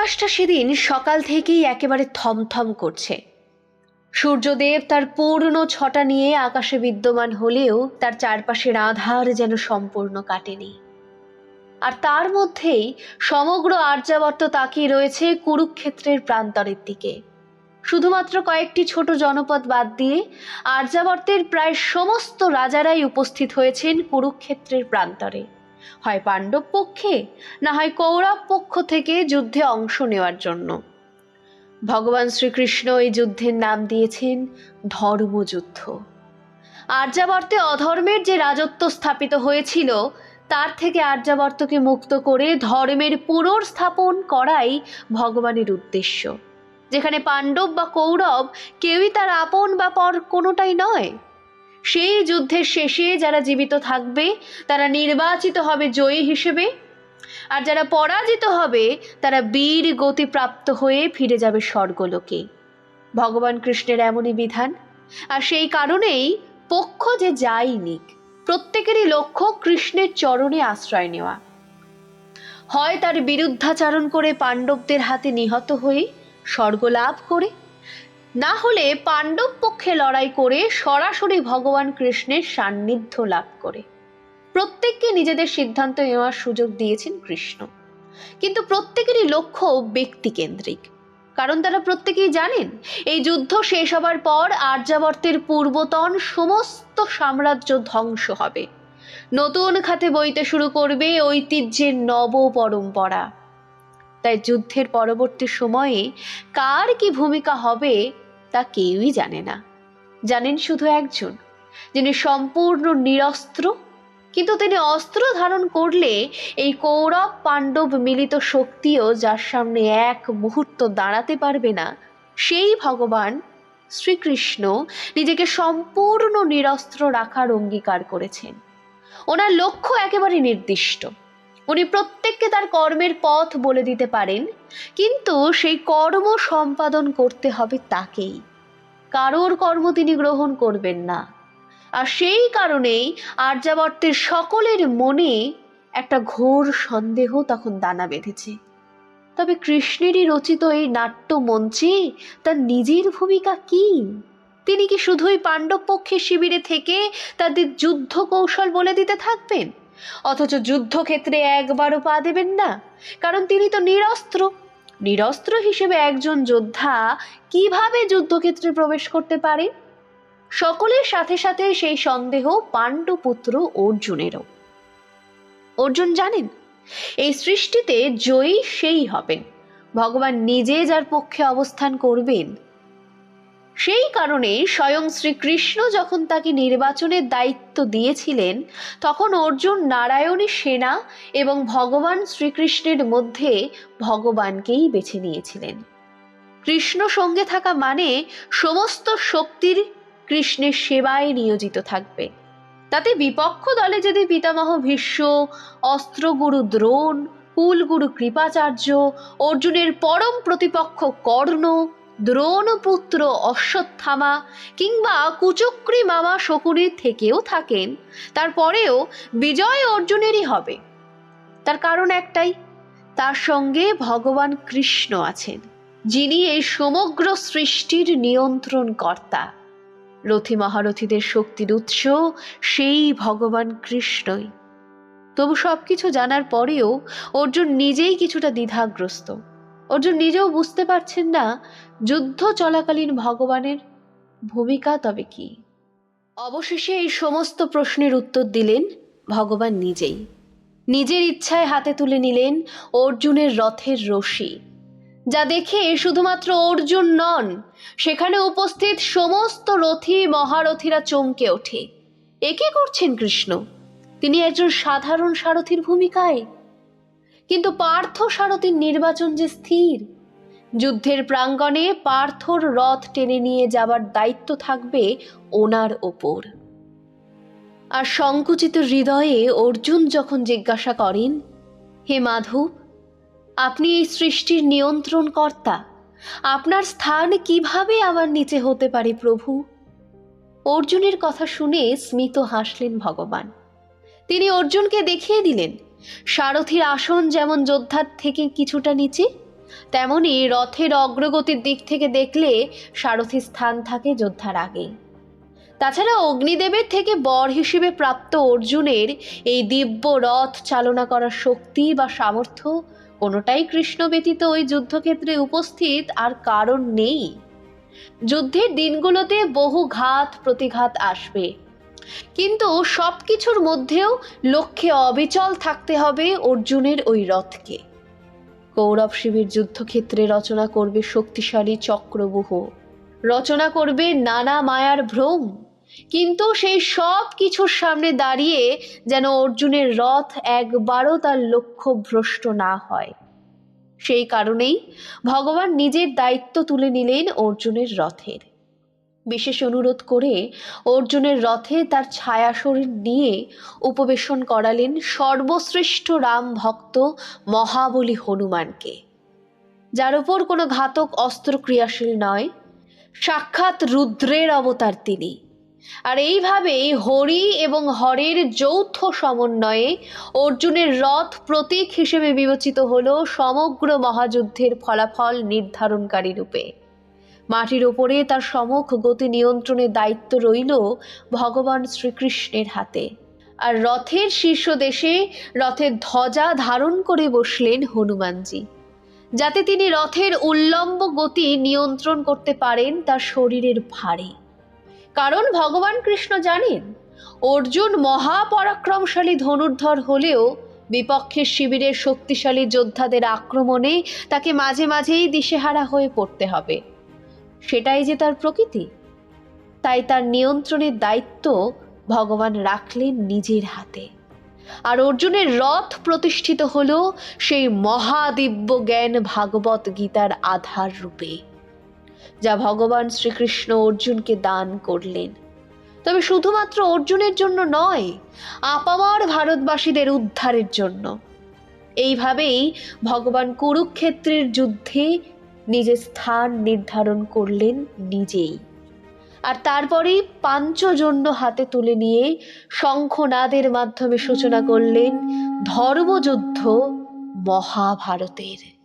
আকাশটা সেদিন সকাল থেকেই একেবারে থমথম করছে। সূর্যদেব তার পূর্ণ ছটা নিয়ে আকাশে বিদ্যমান হলেও তার চারপাশের আধার যেন সম্পূর্ণ কাটেনি। আর তার মধ্যেই সমগ্র আর্যাবর্ত তাকিয়ে রয়েছে কুরুক্ষেত্রের প্রান্তরের দিকে। শুধুমাত্র কয়েকটি ছোট জনপদ বাদ দিয়ে আর্যাবর্তের প্রায় সমস্ত রাজারাই উপস্থিত হয়েছেন কুরুক্ষেত্রের প্রান্তরে। হয় পাণ্ডব পক্ষে, না হয় কৌরব পক্ষ থেকে যুদ্ধে অংশ নেওয়ার জন্য। ভগবান শ্রীকৃষ্ণ এই যুদ্ধের নাম দিয়েছেন ধর্মযুদ্ধ। আর্যাবর্তে অধর্মের যে রাজত্ব স্থাপিত হয়েছিল, তার থেকে আর্যাবর্তকে মুক্ত করে ধর্মের পুনর্স্থাপন করাই ভগবানের উদ্দেশ্য। যেখানে পাণ্ডব বা কৌরব কেউই তার আপন বা পর কোনোটাই নয়। সেই যুদ্ধের শেষে যারা জীবিত থাকবে, তারা নির্বাচিত হবে জয়ী হিসেবে। আর যারা পরাজিত হবে, তারা বীর গতিপ্রাপ্ত হয়ে ফিরে যাবে স্বর্গলোকে। ভগবান কৃষ্ণের এমনই বিধান। আর সেই কারণেই পক্ষ যে যাই নিক, প্রত্যেকেরই লক্ষ্য কৃষ্ণের চরণে আশ্রয় নেওয়া। হয় তার বিরুদ্ধাচারণ করে পাণ্ডবদের হাতে নিহত হয়ে স্বর্গ লাভ করে না হলে পাণ্ডব পক্ষে লড়াই করে সরাসরি ভগবান কৃষ্ণের সান্নিধ্য লাভ করে। প্রত্যেককে নিজেদের সিদ্ধান্ত নেওয়ার সুযোগ দিয়েছেন কৃষ্ণ। কিন্তু প্রত্যেকেরই লক্ষ্য ব্যক্তিকেন্দ্রিক। কারণ তারা প্রত্যেকেই জানেন, এই যুদ্ধ শেষ হবার পর আর্যাবর্তের পূর্বতন সমস্ত সাম্রাজ্য ধ্বংস হবে। নতুন খাতে বইতে শুরু করবে ঐতিহ্যের নব পরম্পরা তাই যুদ্ধের পরবর্তী সময়ে কার কি ভূমিকা হবে তা কেউই জানে না। জানেন শুধু একজন, যিনি সম্পূর্ণ নিরস্ত্র, কিন্তু তিনি অস্ত্র ধারণ করলে এই কৌরব পাণ্ডব মিলিত শক্তিও যার সামনে এক মুহূর্ত দাঁড়াতে পারবে না, সেই ভগবান শ্রীকৃষ্ণ নিজেকে সম্পূর্ণ নিরস্ত্র রাখার অঙ্গীকার করেছেন। ওনার লক্ষ্য একেবারে নির্দিষ্ট। উনি প্রত্যেককে তার কর্মের পথ বলে দিতে পারেন, কিন্তু সেই কর্ম সম্পাদন করতে হবে তাকেই। কারোর কর্ম তিনি গ্রহণ করবেন না। আর সেই কারণেই আর্যাবর্তের সকলের মনে একটা ঘোর সন্দেহ তখন দানা বেঁধেছে। তবে কৃষ্ণেরই রচিত এই নাট্য মঞ্চে তার নিজের ভূমিকা কি? তিনি কি শুধুই পাণ্ডব পক্ষের শিবিরে থেকে তাদের যুদ্ধ কৌশল বলে দিতে থাকবেন? অথচ যুদ্ধক্ষেত্রে একবারও পা দেবেন না, কারণ তিনি তো নিরস্ত্র। নিরস্ত্র হিসেবে একজন যোদ্ধা কীভাবে যুদ্ধক্ষেত্রে প্রবেশ করতে পারে? সকলের সাথে সাথে সেই সন্দেহ পাণ্ডপুত্র অর্জুনেরও। অর্জুন জানেন, এই সৃষ্টিতে জয়ী সেই হবেন। ভগবান নিজে যার পক্ষে অবস্থান করবেন সেই কারণে স্বয়ং শ্রীকৃষ্ণ যখন তাকে নির্বাচনের দায়িত্ব দিয়েছিলেন, তখন অর্জুন নারায়ণী সেনা এবং ভগবান শ্রীকৃষ্ণের মধ্যে ভগবানকেই বেছে নিয়েছিলেন। কৃষ্ণ সঙ্গে থাকা মানে সমস্ত শক্তির কৃষ্ণের সেবায় নিয়োজিত থাকবে। তাতে বিপক্ষ দলে যদি পিতামহ ভীষ্ম, অস্ত্রগুরু দ্রোণ, কুলগুরু কৃপাচার্য, অর্জুনের পরম প্রতিপক্ষ কর্ণ দ্রোণপুত্র অশ্বত্থামা কিংবা কুচক্রী মামা শকুনির থেকেও থাকেন। তারপরেও বিজয় অর্জুনেরই হবে। তার কারণ একটাই, তার সঙ্গে ভগবান কৃষ্ণ আছেন, যিনি এই সমগ্র সৃষ্টির নিয়ন্ত্রণ কর্তা রথী মহারথীদের শক্তির উৎস সেই ভগবান কৃষ্ণই। তবু সব কিছু জানার পরেও অর্জুন নিজেই কিছুটা দ্বিধাগ্রস্ত। অর্জুন নিজেও বুঝতে পারছেন না যুদ্ধ চলাকালীন ভগবানের ভূমিকা তবে কি। অবশেষে এই সমস্ত প্রশ্নের উত্তর দিলেন ভগবান নিজেই। নিজের ইচ্ছায় হাতে তুলে নিলেন অর্জুনের রথের রশি, যা দেখে শুধুমাত্র অর্জুন নন, সেখানে উপস্থিত সমস্ত রথী মহারথীরা চমকে ওঠে। একে করছেন কৃষ্ণ? তিনি একজন সাধারণ সারথীর ভূমিকায়? কিন্তু পার্থ সারথীর নির্বাচন যে স্থির, যুদ্ধের প্রাঙ্গণে পার্থর রথ টেনে নিয়ে যাবার দায়িত্ব থাকবে ওনার ওপর। আর সংকুচিত হৃদয়ে অর্জুন যখন জিজ্ঞাসা করেন, হে মাধব আপনি এই সৃষ্টির নিয়ন্ত্রণ কর্তা আপনার স্থান কীভাবে আমার নিচে হতে পারে প্রভু? অর্জুনের কথা শুনে স্মিত হাসলেন ভগবান। তিনি অর্জুনকে দেখিয়ে দিলেন সারথীর আসন যেমন যোদ্ধার থেকে কিছুটা নিচে, তেমনি রথের অগ্রগতির দিক থেকে দেখলে সারথি স্থান থাকে যোদ্ধার আগে। তাছাড়া অগ্নিদেবের থেকে বর হিসেবে প্রাপ্ত অর্জুনের এই দিব্য রথ চালনা করার শক্তি বা সামর্থ্য কোনোটাই কৃষ্ণ ব্যতীত ওই যুদ্ধক্ষেত্রে উপস্থিত আর কারণ নেই। যুদ্ধের দিনগুলোতে বহু ঘাত, প্রতিঘাত আসবে। কিন্তু সব কিছুর মধ্যেও লক্ষ্যে অবিচল থাকতে হবে অর্জুনের ওই রথকে। কৌরব শিবির যুদ্ধক্ষেত্রে রচনা করবে শক্তিশালী চক্রবুহ রচনা করবে নানা মায়ার ভ্রম। কিন্তু সেই সব কিছুর সামনে দাঁড়িয়ে যেন অর্জুনের রথ একবারও তার লক্ষ্য ভ্রষ্ট না হয়। সেই কারণেই ভগবান নিজের দায়িত্ব তুলে নিলেন অর্জুনের রথের। বিশেষ অনুরোধ করে অর্জুনের রথে তার ছায়া শরীর নিয়ে উপবেশন করালেন সর্বশ্রেষ্ঠ রাম ভক্ত মহাবলী হনুমানকে। যার উপর কোনো ঘাতক অস্ত্র ক্রিয়াশীল নয়, সাক্ষাৎ রুদ্রের অবতার তিনি। আর এইভাবেই হরি এবং হরের যৌথ সমন্বয়ে অর্জুনের রথ প্রতীক হিসেবে বিবেচিত হল সমগ্র মহাযুদ্ধের ফলাফল নির্ধারণকারী রূপে। মাটির ওপরে তার সমক গতি নিয়ন্ত্রণের দায়িত্ব রইল ভগবান শ্রীকৃষ্ণের হাতে। আর রথের শীর্ষ দেশে রথের ধ্বজা ধারণ করে বসলেন হনুমানজি। যাতে তিনি রথের উল্লম্ব গতি নিয়ন্ত্রণ করতে পারেন তার শরীরের ভারে। কারণ ভগবান কৃষ্ণ জানেন, অর্জুন মহাপরাক্রমশালী ধনুর্ধর হলেও বিপক্ষের শিবিরের শক্তিশালী যোদ্ধাদের আক্রমণে তাকে মাঝে মাঝেই দিশেহারা হয়ে পড়তে হবে। সেটাই যে তার প্রকৃতি। তাই তার নিয়ন্ত্রণের দায়িত্ব ভগবান রাখলেন নিজের হাতে। আর অর্জুনের রথ প্রতিষ্ঠিত হল সেই মহাদিব্য জ্ঞান ভাগবত গীতার আধার রূপে, যা ভগবান শ্রীকৃষ্ণ অর্জুনকে দান করলেন। তবে শুধুমাত্র অর্জুনের জন্য নয়, আপামার ভারতবাসীদের উদ্ধারের জন্য। এইভাবেই ভগবান কুরুক্ষেত্রের যুদ্ধে নিজের স্থান নির্ধারণ করলেন নিজেই। আর তারপরে পাঞ্চজন্য হাতে তুলে নিয়ে শঙ্খনাদের মাধ্যমে সূচনা করলেন ধর্মযুদ্ধ মহাভারতের।